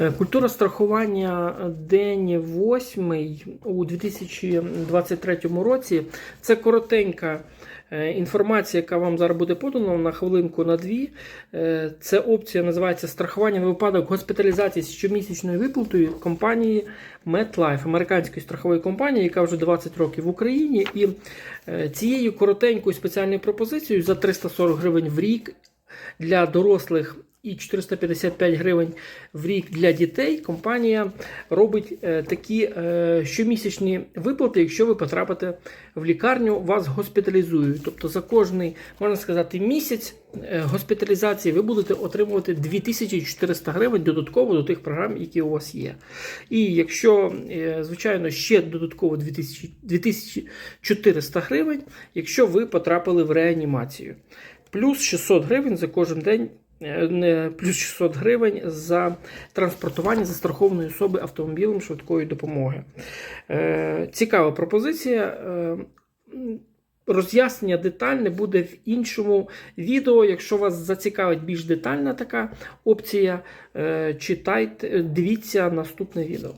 Е, Культура страхування день 8 у 2023 році. Це коротенька е, інформація, яка вам зараз буде подана на хвилинку на дві. Е, Це опція називається страхування на випадок госпіталізації з щомісячною виплатою компанії MetLife, американської страхової компанії, яка вже 20 років в Україні. І е, цією коротенькою спеціальною пропозицією за 340 гривень в рік для дорослих і 455 гривень в рік для дітей. Компанія робить е, такі е, щомісячні виплати, якщо ви потрапите в лікарню, вас госпіталізують. Тобто за кожний, можна сказати, місяць е, госпіталізації ви будете отримувати 2400 гривень додатково до тих програм, які у вас є. І якщо, звичайно, ще додатково 2400 гривень, якщо ви потрапили в реанімацію. Плюс 600 гривень за кожен день. Е, Плюс 600 гривень за транспортування застрахованої особи автомобілем швидкої допомоги. Е, цікава пропозиція. Е, Роз'яснення детальне буде в іншому відео. Якщо вас зацікавить більш детальна така опція, читайте, дивіться наступне відео.